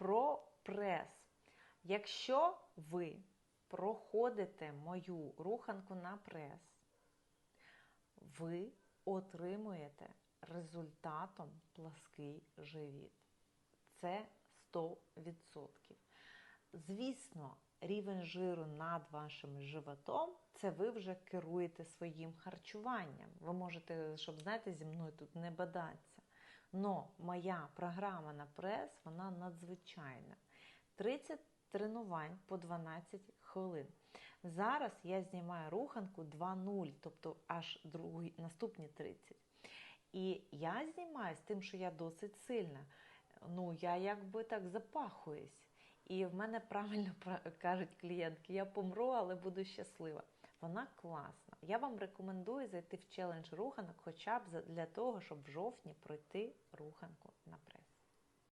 про прес. Якщо ви проходите мою руханку на прес, ви отримуєте результатом плаский живіт. Це 100%. Звісно, рівень жиру над вашим животом це ви вже керуєте своїм харчуванням. Ви можете, щоб знаєте, зі мною тут не бадатися. Но моя програма на прес вона надзвичайна. 30 тренувань по 12 хвилин. Зараз я знімаю руханку 2.0, тобто аж другий, наступні 30. І я знімаю з тим, що я досить сильна. Ну, я якби так запахуюсь. І в мене правильно пра- кажуть клієнтки, я помру, але буду щаслива. Вона класна. Я вам рекомендую зайти в челендж руханок хоча б для того, щоб в жовтні пройти руханку на прес.